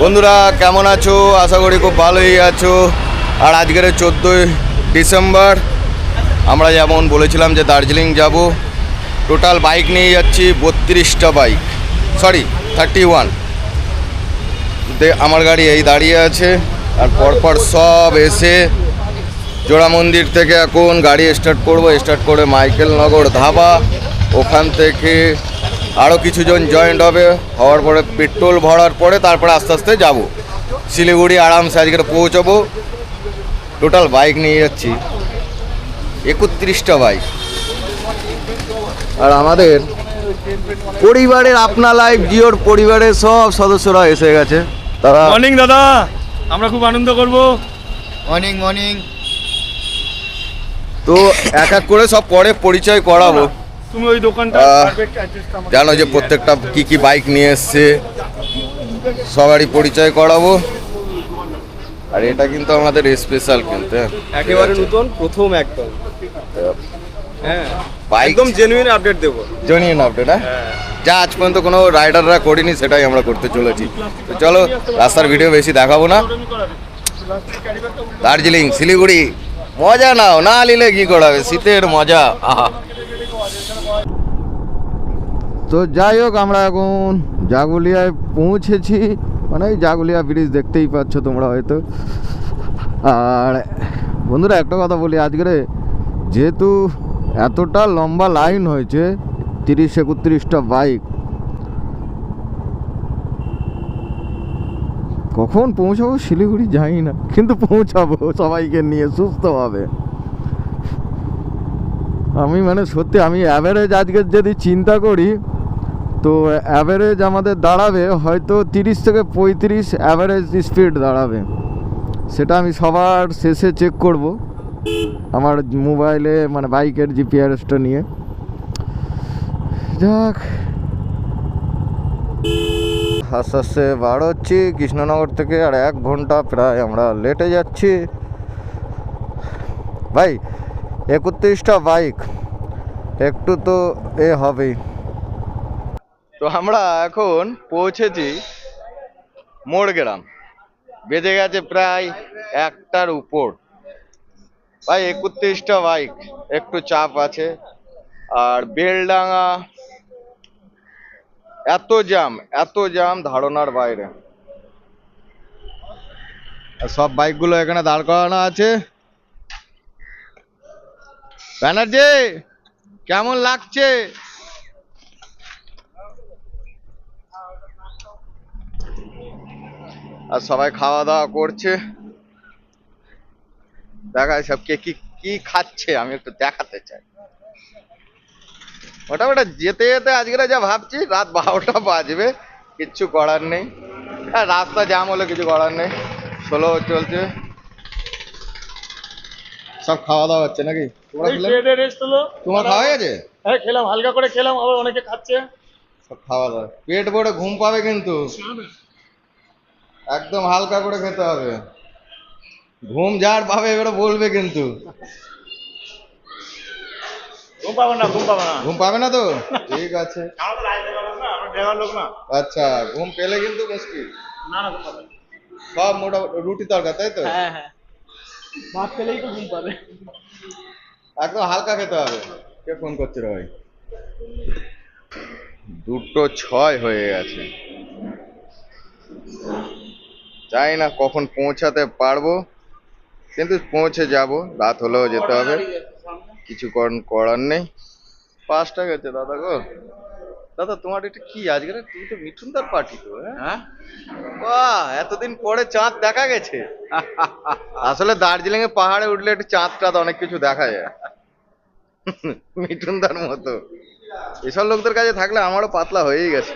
বন্ধুরা, কেমন আছো? আশা করি খুব ভালোই আছো। আর আজকের চোদ্দোই ডিসেম্বর, আমরা যেমন বলেছিলাম যে দার্জিলিং যাব, টোটাল বাইক নিয়ে যাচ্ছি বত্রিশটা বাইক। সরি থার্টি ওয়ান আমার গাড়ি এই দাঁড়িয়ে আছে, আর পরপর সব এসে জোড়া মন্দির থেকে এখন গাড়ি স্টার্ট করব স্টার্ট করে মাইকেল নগর ধাবা, ওখান থেকে আরও কিছুজন জয়েন্ট হবে হওয়ার পরে পেট্রোল ভরার পরে তারপরে আস্তে আস্তে যাব। শিলিগুড়ি আরামসে আজকে পৌঁছবো। টোটাল বাইক নিয়ে যাচ্ছি। একত্রিশটা বাইক আর আমাদের পরিবারের আপনা লাইফ জিওর পরিবারের সব সদস্যরা এসে গেছে। তারা মর্নিং দাদা। আমরা খুব আনন্দ করব। মর্নিং মর্নিং তো এক এক করে সব পরে পরিচয় করাবো। তুমি ওই দোকানটা জানো যে প্রত্যেকটা কি কি বাইক নিয়ে এসছে সবারই পরিচয় করাবো। আর এটা কিন্তু আমাদের স্পেশাল কিন্তু হ্যাঁ। একেবারে নতুন প্রথম একদম। হ্যাঁ বাইক একদম জেনুইন আপডেট দেবো। জনিয়ে না আপডেট হ্যাঁ। যা আজ পর্যন্ত কোনো রাইডাররা করিনি সেটাই আমরা করতে চলেছি। তো চলো রাস্তার ভিডিও বেশি দেখাবো না। দার্জিলিং শিলিগুড়ি মজা নাও না নিলে কি করাবে? শীতের মজা আহা। তো যাই হোক, আমরা এখন জাগুলিয়ায় পৌঁছেছি। মানে এই জাগুলিয়া ব্রিজ দেখতেই পাচ্ছ তোমরা হয়তো। আর বন্ধুরা, একটা কথা বলি আজকের যেহেতু এতটা লম্বা লাইন হয়েছে, তিরিশ একত্রিশটা বাইক। কখন পৌঁছাবো শিলিগুড়ি যাই না, কিন্তু পৌঁছাবো সবাইকে নিয়ে সুস্থভাবে। আমি মানে সত্যি, আমি অ্যাভারেজ আজকে যদি চিন্তা করি, তো অ্যাভারেজ আমাদের দাঁড়াবে হয়তো তিরিশ থেকে পঁয়ত্রিশ অ্যাভারেজ স্পিড দাঁড়াবে। সেটা আমি সবার শেষে চেক করব আমার মোবাইলে মানে বাইকের জিপিআরএসটা নিয়ে। যাক। আস্তে আস্তে বার হচ্ছি কৃষ্ণনগর থেকে আর এক ঘণ্টা প্রায় আমরা লেটে যাচ্ছি। ভাই একত্রিশটা বাইক। একটু তো এ হবেই। তো আমরা এখন পৌঁছেছি মোড়গ্রাম। বেজে গেছে প্রায় একটার উপর। ভাই একত্রিশটা বাইক। একটু চাপ আছে। আর বেলডাঙা এত জ্যাম এত জ্যাম ধারণার বাইরে। আর সব বাইকগুলো এখানে দাঁড় করানো আছে। ব্যানার্জি, কেমন লাগছে? আর সবাই খাওয়া দাওয়া করছে। দেখায় সব কে কি খাচ্ছে আমি একটু দেখাতে চাই। মোটামুটি যেতে যেতে আজকে যা ভাবছি, রাত বারোটা বাজবে, কিচ্ছু করার নেই। হ্যাঁ রাস্তা জ্যাম হলে কিছু করার নেই। স্লো চলছে। সব খাওয়া দাওয়া হচ্ছে নাকি? তোমরা খেলে? রেস্ট হলো। তোমার খাওয়া গেছে হ্যাঁ খেলাম হালকা করে খেলাম আবার অনেকে খাচ্ছে। সব খাওয়া দাওয়া। পেট ভরে ঘুম পাবে কিন্তু। একদম হালকা করে খেতে হবে। ঘুম যার পাবে এবারে বলবে কিন্তু। ঘুম পাবো না ঘুম পাবো না। ঘুম পাবে না তো? ঠিক আছে। আচ্ছা ঘুম পেলে কিন্তু মুশকিল না না না। সব মোটা রুটি তরকা তাই তো? হ্যাঁ হ্যাঁ। ভাত খেলেই তো ঘুম পাবে। একদম হালকা খেতে হবে। কে ফোন করছে রে ভাই? দুটো ছয় হয়ে গেছে। জানি না কখন পৌঁছাতে পারব, কিন্তু পৌঁছে যাব। রাত হলেও যেতে হবে। কিছু কর- করার নেই। পাঁচটা গেছে দাদা গো। দাদা তোমার এটা কি? আজকে তুমি তো মিঠুনদার পার্টি তো হ্যাঁ? বাহ এতদিন পরে চাঁদ দেখা গেছে। আসলে দার্জিলিং এ পাহাড়ে উঠলে একটু চাঁদ টাঁদ অনেক কিছু দেখা যায়। মিঠুনদার মতো। এসব লোকদের কাছে থাকলে আমারও পাতলা হয়েই গেছে।